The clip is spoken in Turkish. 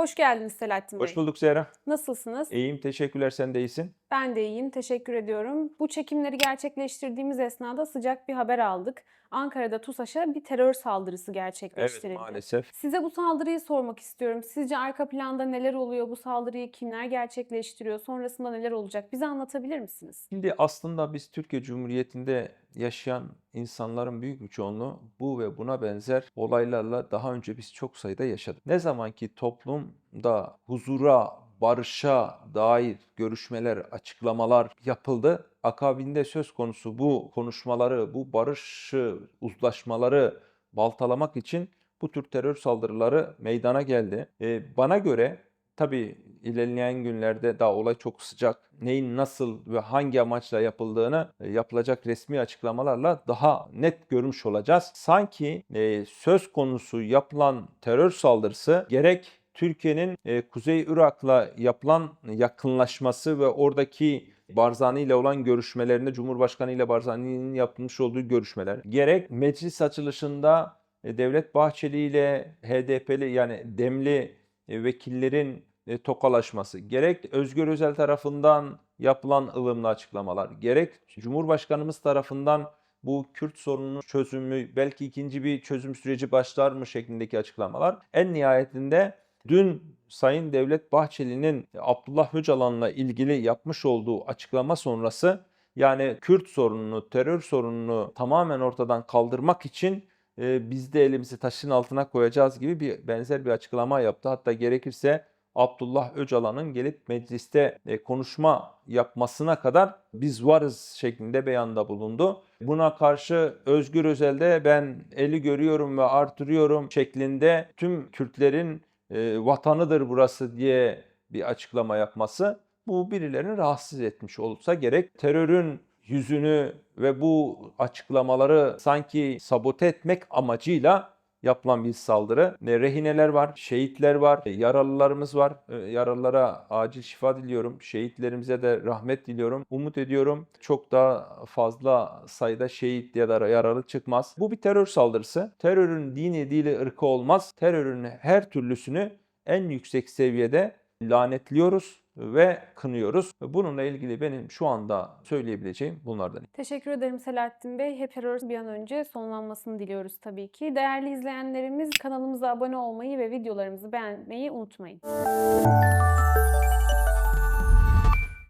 Hoş geldiniz Selahattin Bey. Hoş bulduk Zehra. Nasılsınız? İyiyim, teşekkürler. Sen de iyisin. Ben de iyiyim, teşekkür ediyorum. Bu çekimleri gerçekleştirdiğimiz esnada sıcak bir haber aldık. Ankara'da TUSAŞ'a bir terör saldırısı Evet, gerçekleştirildi. maalesef. Size bu saldırıyı sormak istiyorum. Sizce arka planda neler oluyor? Bu saldırıyı kimler gerçekleştiriyor? Sonrasında neler olacak? Bize anlatabilir misiniz? Şimdi aslında biz Türkiye Cumhuriyeti'nde yaşayan insanların büyük bir çoğunluğu bu ve buna benzer olaylarla daha önce biz çok sayıda yaşadık. Ne zaman ki toplumda huzura, barışa dair görüşmeler, açıklamalar yapıldı. Akabinde söz konusu bu konuşmaları, bu barışı, uzlaşmaları baltalamak için bu tür terör saldırıları meydana geldi. Ee, bana göre tabii ilerleyen günlerde daha olay çok sıcak. Neyin nasıl ve hangi amaçla yapıldığını e, yapılacak resmi açıklamalarla daha net görmüş olacağız. Sanki e, söz konusu yapılan terör saldırısı gerek Türkiye'nin e, Kuzey Irak'la yapılan yakınlaşması ve oradaki Barzani ile olan görüşmelerinde Cumhurbaşkanı ile Barzani'nin yapmış olduğu görüşmeler gerek meclis açılışında e, Devlet Bahçeli ile HDP'li yani Demli e, vekillerin e, tokalaşması, gerek Özgür Özel tarafından yapılan ılımlı açıklamalar, gerek Cumhurbaşkanımız tarafından bu Kürt sorununun çözümü, belki ikinci bir çözüm süreci başlar mı şeklindeki açıklamalar. En nihayetinde dün Sayın Devlet Bahçeli'nin Abdullah Öcalan'la ilgili yapmış olduğu açıklama sonrası yani Kürt sorununu, terör sorununu tamamen ortadan kaldırmak için e, biz de elimizi taşın altına koyacağız gibi bir benzer bir açıklama yaptı. Hatta gerekirse Abdullah Öcalan'ın gelip mecliste e, konuşma yapmasına kadar biz varız şeklinde beyanda bulundu. Buna karşı Özgür Özel'de ben eli görüyorum ve artırıyorum şeklinde tüm Kürtlerin e, vatanıdır burası diye bir açıklama yapması bu birilerini rahatsız etmiş olsa gerek. Terörün yüzünü ve bu açıklamaları sanki sabote etmek amacıyla yapılan bir saldırı. Ne rehineler var, şehitler var, e, yaralılarımız var. E, Yaralılara acil şifa diliyorum. Şehitlerimize de rahmet diliyorum. Umut ediyorum çok daha fazla sayıda şehit ya da yaralı çıkmaz. Bu bir terör saldırısı. Terörün dini, dili, ırkı olmaz. Terörün her türlüsünü en yüksek seviyede lanetliyoruz ve kınıyoruz. Bununla ilgili benim şu anda söyleyebileceğim bunlardan. Teşekkür ederim Selahattin Bey. Hep terör bir an önce sonlanmasını diliyoruz tabii ki. Değerli izleyenlerimiz kanalımıza abone olmayı ve videolarımızı beğenmeyi unutmayın.